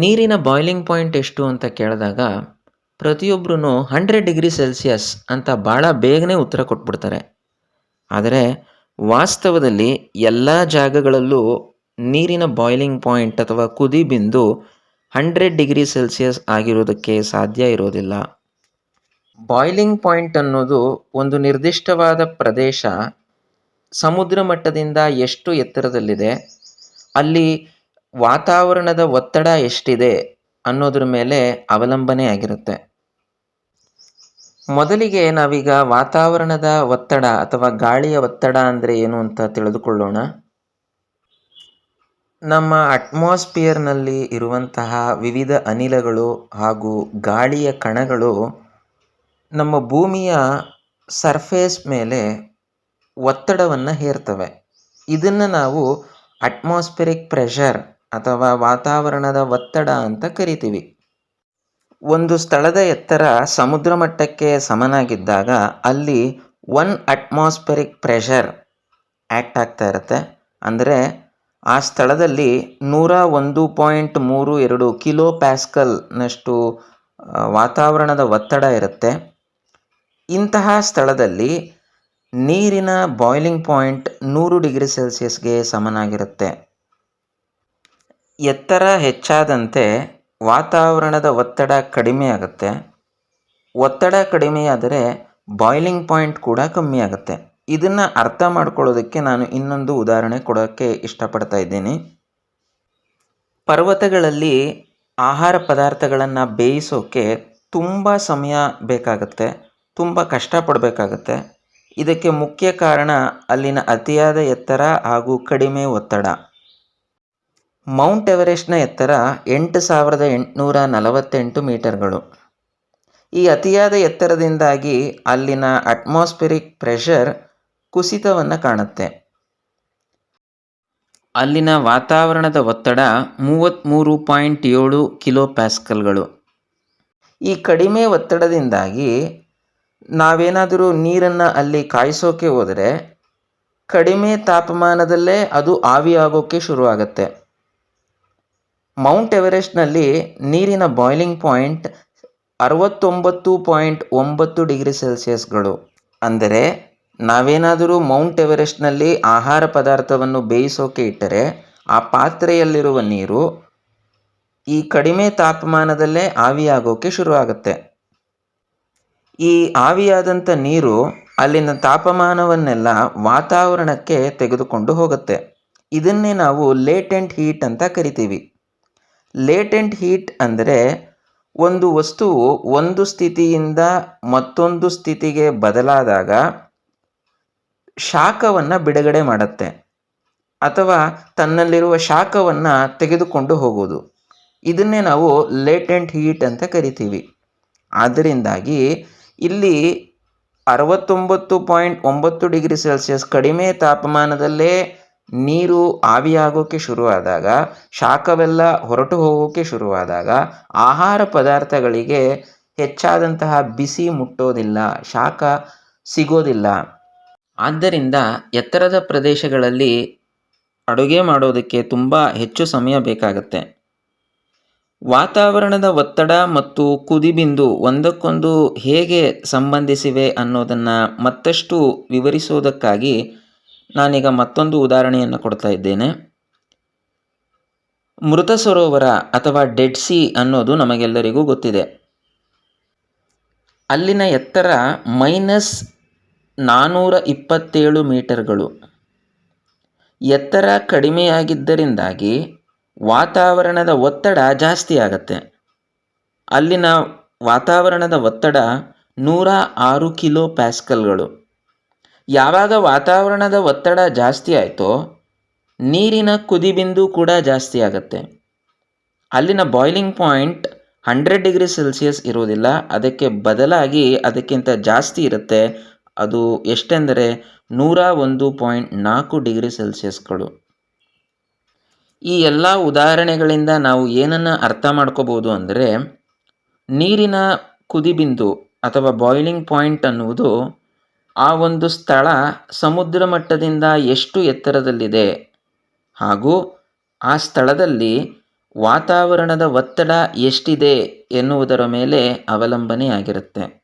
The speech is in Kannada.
ನೀರಿನ ಬಾಯ್ಲಿಂಗ್ ಪಾಯಿಂಟ್ ಎಷ್ಟು ಅಂತ ಕೇಳಿದಾಗ ಪ್ರತಿಯೊಬ್ಬರೂ ಹಂಡ್ರೆಡ್ ಡಿಗ್ರಿ ಸೆಲ್ಸಿಯಸ್ ಅಂತ ಭಾಳ ಬೇಗನೆ ಉತ್ತರ ಕೊಟ್ಬಿಡ್ತಾರೆ. ಆದರೆ ವಾಸ್ತವದಲ್ಲಿ ಎಲ್ಲ ಜಾಗಗಳಲ್ಲೂ ನೀರಿನ ಬಾಯ್ಲಿಂಗ್ ಪಾಯಿಂಟ್ ಅಥವಾ ಕುದಿ ಬಿಂದು ಹಂಡ್ರೆಡ್ ಡಿಗ್ರಿ ಸೆಲ್ಸಿಯಸ್ ಆಗಿರೋದಕ್ಕೆ ಸಾಧ್ಯ ಇರೋದಿಲ್ಲ. ಬಾಯ್ಲಿಂಗ್ ಪಾಯಿಂಟ್ ಅನ್ನೋದು ಒಂದು ನಿರ್ದಿಷ್ಟವಾದ ಪ್ರದೇಶ ಸಮುದ್ರ ಮಟ್ಟದಿಂದ ಎಷ್ಟು ಎತ್ತರದಲ್ಲಿದೆ, ಅಲ್ಲಿ ವಾತಾವರಣದ ಒತ್ತಡ ಎಷ್ಟಿದೆ ಅನ್ನೋದ್ರ ಮೇಲೆ ಅವಲಂಬನೆ ಆಗಿರುತ್ತೆ. ಮೊದಲಿಗೆ ನಾವೀಗ ವಾತಾವರಣದ ಒತ್ತಡ ಅಥವಾ ಗಾಳಿಯ ಒತ್ತಡ ಅಂದರೆ ಏನು ಅಂತ ತಿಳಿದುಕೊಳ್ಳೋಣ. ನಮ್ಮ ಅಟ್ಮಾಸ್ಫಿಯರ್ನಲ್ಲಿ ಇರುವಂತಹ ವಿವಿಧ ಅನಿಲಗಳು ಹಾಗೂ ಗಾಳಿಯ ಕಣಗಳು ನಮ್ಮ ಭೂಮಿಯ ಸರ್ಫೇಸ್ ಮೇಲೆ ಒತ್ತಡವನ್ನು ಹೇರ್ತವೆ. ಇದನ್ನು ನಾವು ಅಟ್ಮಾಸ್ಫಿರಿಕ್ ಪ್ರೆಷರ್ ಅಥವಾ ವಾತಾವರಣದ ಒತ್ತಡ ಅಂತ ಕರಿತೀವಿ. ಒಂದು ಸ್ಥಳದ ಎತ್ತರ ಸಮುದ್ರ ಮಟ್ಟಕ್ಕೆ ಸಮನಾಗಿದ್ದಾಗ ಅಲ್ಲಿ ಒನ್ ಅಟ್ಮಾಸ್ಫಿರಿಕ್ ಪ್ರೆಷರ್ ಆ್ಯಕ್ಟ್ ಆಗ್ತಾ ಇರುತ್ತೆ. ಅಂದರೆ ಆ ಸ್ಥಳದಲ್ಲಿ ನೂರ ಒಂದು ಪಾಯಿಂಟ್ ಮೂರು ಎರಡು ಕಿಲೋ ಪ್ಯಾಸ್ಕಲ್ನಷ್ಟು ವಾತಾವರಣದ ಒತ್ತಡ ಇರುತ್ತೆ. ಇಂತಹ ಸ್ಥಳದಲ್ಲಿ ನೀರಿನ ಬಾಯ್ಲಿಂಗ್ ಪಾಯಿಂಟ್ ನೂರು ಡಿಗ್ರಿ ಸೆಲ್ಸಿಯಸ್ಗೆ ಸಮನಾಗಿರುತ್ತೆ. ಎತ್ತರ ಹೆಚ್ಚಾದಂತೆ ವಾತಾವರಣದ ಒತ್ತಡ ಕಡಿಮೆ ಆಗುತ್ತೆ. ಒತ್ತಡ ಕಡಿಮೆಯಾದರೆ ಬಾಯ್ಲಿಂಗ್ ಪಾಯಿಂಟ್ ಕೂಡ ಕಮ್ಮಿ ಆಗುತ್ತೆ. ಇದನ್ನು ಅರ್ಥ ಮಾಡ್ಕೊಳ್ಳೋದಕ್ಕೆ ನಾನು ಇನ್ನೊಂದು ಉದಾಹರಣೆ ಕೊಡೋಕ್ಕೆ ಇಷ್ಟಪಡ್ತಾ ಇದ್ದೀನಿ. ಪರ್ವತಗಳಲ್ಲಿ ಆಹಾರ ಪದಾರ್ಥಗಳನ್ನು ಬೇಯಿಸೋಕ್ಕೆ ತುಂಬ ಸಮಯ ಬೇಕಾಗುತ್ತೆ, ತುಂಬ ಕಷ್ಟಪಡಬೇಕಾಗತ್ತೆ. ಇದಕ್ಕೆ ಮುಖ್ಯ ಕಾರಣ ಅಲ್ಲಿನ ಅತಿಯಾದ ಎತ್ತರ ಹಾಗೂ ಕಡಿಮೆ ಒತ್ತಡ. ಮೌಂಟ್ ಎವರೆಸ್ಟ್ನ ಎತ್ತರ ಎಂಟು ಸಾವಿರದ ಎಂಟುನೂರ ನಲವತ್ತೆಂಟು ಮೀಟರ್ಗಳು. ಈ ಅತಿಯಾದ ಎತ್ತರದಿಂದಾಗಿ ಅಲ್ಲಿನ ಅಟ್ಮಾಸ್ಫಿರಿಕ್ ಪ್ರೆಷರ್ ಕುಸಿತವನ್ನು ಕಾಣುತ್ತೆ. ಅಲ್ಲಿನ ವಾತಾವರಣದ ಒತ್ತಡ ಮೂವತ್ತ್ಮೂರು ಪಾಯಿಂಟ್ ಏಳು ಕಿಲೋ ಪ್ಯಾಸ್ಕಲ್ಗಳು ಈ ಕಡಿಮೆ ಒತ್ತಡದಿಂದಾಗಿ ನಾವೇನಾದರೂ ನೀರನ್ನು ಅಲ್ಲಿ ಕಾಯಿಸೋಕೆ ಹೋದರೆ ಕಡಿಮೆ ತಾಪಮಾನದಲ್ಲೇ ಅದು ಆವಿಯಾಗೋಕ್ಕೆ ಶುರುವಾಗುತ್ತೆ. ಮೌಂಟ್ ಎವರೆಸ್ಟ್ನಲ್ಲಿ ನೀರಿನ ಬಾಯ್ಲಿಂಗ್ ಪಾಯಿಂಟ್ ಅರವತ್ತೊಂಬತ್ತು ಪಾಯಿಂಟ್ ಒಂಬತ್ತು ಡಿಗ್ರಿ ಸೆಲ್ಸಿಯಸ್ಗಳು ಅಂದರೆ, ನಾವೇನಾದರೂ ಮೌಂಟ್ ಎವರೆಸ್ಟ್ನಲ್ಲಿ ಆಹಾರ ಪದಾರ್ಥವನ್ನು ಬೇಯಿಸೋಕೆ ಇಟ್ಟರೆ, ಆ ಪಾತ್ರೆಯಲ್ಲಿರುವ ನೀರು ಈ ಕಡಿಮೆ ತಾಪಮಾನದಲ್ಲೇ ಆವಿಯಾಗೋಕೆ ಶುರುವಾಗುತ್ತೆ. ಈ ಆವಿಯಾದಂಥ ನೀರು ಅಲ್ಲಿನ ತಾಪಮಾನವನ್ನೆಲ್ಲ ವಾತಾವರಣಕ್ಕೆ ತೆಗೆದುಕೊಂಡು ಹೋಗುತ್ತೆ. ಇದನ್ನೇ ನಾವು ಲೇಟೆಂಟ್ ಹೀಟ್ ಅಂತ ಕರಿತೀವಿ. ಲೇಟೆಂಟ್ ಹೀಟ್ ಅಂದರೆ ಒಂದು ವಸ್ತುವು ಒಂದು ಸ್ಥಿತಿಯಿಂದ ಮತ್ತೊಂದು ಸ್ಥಿತಿಗೆ ಬದಲಾದಾಗ ಶಾಖವನ್ನು ಬಿಡುಗಡೆ ಮಾಡುತ್ತೆ ಅಥವಾ ತನ್ನಲ್ಲಿರುವ ಶಾಖವನ್ನು ತೆಗೆದುಕೊಂಡು ಹೋಗೋದು ಇದನ್ನೇ ನಾವು ಲೇಟೆಂಟ್ ಹೀಟ್ ಅಂತ ಕರಿತೀವಿ. ಆದ್ದರಿಂದಾಗಿ ಇಲ್ಲಿ ಅರವತ್ತೊಂಬತ್ತು ಪಾಯಿಂಟ್ ಒಂಬತ್ತು ಡಿಗ್ರಿ ಸೆಲ್ಸಿಯಸ್ ಕಡಿಮೆ ತಾಪಮಾನದಲ್ಲೇ ನೀರು ಆವಿಯಾಗೋಕ್ಕೆ ಶುರುವಾದಾಗ, ಶಾಖವೆಲ್ಲ ಹೊರಟು ಹೋಗೋಕ್ಕೆ ಶುರುವಾದಾಗ ಆಹಾರ ಪದಾರ್ಥಗಳಿಗೆ ಹೆಚ್ಚಾದಂತಹ ಬಿಸಿ ಮುಟ್ಟೋದಿಲ್ಲ, ಶಾಖ ಸಿಗೋದಿಲ್ಲ. ಆದ್ದರಿಂದ ಎತ್ತರದ ಪ್ರದೇಶಗಳಲ್ಲಿ ಅಡುಗೆ ಮಾಡೋದಕ್ಕೆ ತುಂಬ ಹೆಚ್ಚು ಸಮಯ ಬೇಕಾಗುತ್ತೆ. ವಾತಾವರಣದ ಒತ್ತಡ ಮತ್ತು ಕುದಿಬಿಂದು ಒಂದಕ್ಕೊಂದು ಹೇಗೆ ಸಂಬಂಧಿಸಿವೆ ಅನ್ನೋದನ್ನು ಮತ್ತಷ್ಟು ವಿವರಿಸೋದಕ್ಕಾಗಿ ನಾನೀಗ ಮತ್ತೊಂದು ಉದಾಹರಣೆಯನ್ನು ಕೊಡ್ತಾ ಇದ್ದೇನೆ. ಮೃತ ಸರೋವರ ಅಥವಾ ಡೆಡ್ ಸಿ ಅನ್ನೋದು ನಮಗೆಲ್ಲರಿಗೂ ಗೊತ್ತಿದೆ. ಅಲ್ಲಿನ ಎತ್ತರ ಮೈನಸ್ ನಾನ್ನೂರ ಇಪ್ಪತ್ತೇಳು ಮೀಟರ್ಗಳು. ಎತ್ತರ ಕಡಿಮೆಯಾಗಿದ್ದರಿಂದಾಗಿ ವಾತಾವರಣದ ಒತ್ತಡ ಜಾಸ್ತಿ ಆಗತ್ತೆ. ಅಲ್ಲಿನ ವಾತಾವರಣದ ಒತ್ತಡ ನೂರ ಆರು ಕಿಲೋ ಪ್ಯಾಸ್ಕಲ್ಗಳು. ಯಾವಾಗ ವಾತಾವರಣದ ಒತ್ತಡ ಜಾಸ್ತಿ ಆಯಿತೋ, ನೀರಿನ ಕುದಿಬಿಂದು ಕೂಡ ಜಾಸ್ತಿ ಆಗುತ್ತೆ. ಅಲ್ಲಿನ boiling point hundred degree Celsius ಇರೋದಿಲ್ಲ ಅದಕ್ಕೆ ಬದಲಾಗಿ ಅದಕ್ಕಿಂತ ಜಾಸ್ತಿ ಇರುತ್ತೆ. ಅದು ಎಷ್ಟೆಂದರೆ ನೂರ ಒಂದು ಪಾಯಿಂಟ್ ನಾಲ್ಕು ಡಿಗ್ರಿ ಸೆಲ್ಸಿಯಸ್ಗಳು ಈ ಎಲ್ಲ ಉದಾಹರಣೆಗಳಿಂದ ನಾವು ಏನನ್ನು ಅರ್ಥ ಮಾಡ್ಕೋಬೋದು ಅಂದರೆ, ನೀರಿನ ಕುದಿಬಿಂದು ಅಥವಾ ಬಾಯ್ಲಿಂಗ್ ಪಾಯಿಂಟ್ ಅನ್ನುವುದು ಆ ಒಂದು ಸ್ಥಳ ಸಮುದ್ರ ಮಟ್ಟದಿಂದ ಎಷ್ಟು ಎತ್ತರದಲ್ಲಿದೆ? ಹಾಗೂ ಆ ಸ್ಥಳದಲ್ಲಿ ವಾತಾವರಣದ ಒತ್ತಡ ಎಷ್ಟಿದೆ ಎನ್ನುವುದರ ಮೇಲೆ ಅವಲಂಬನೆಯಾಗಿರುತ್ತೆ.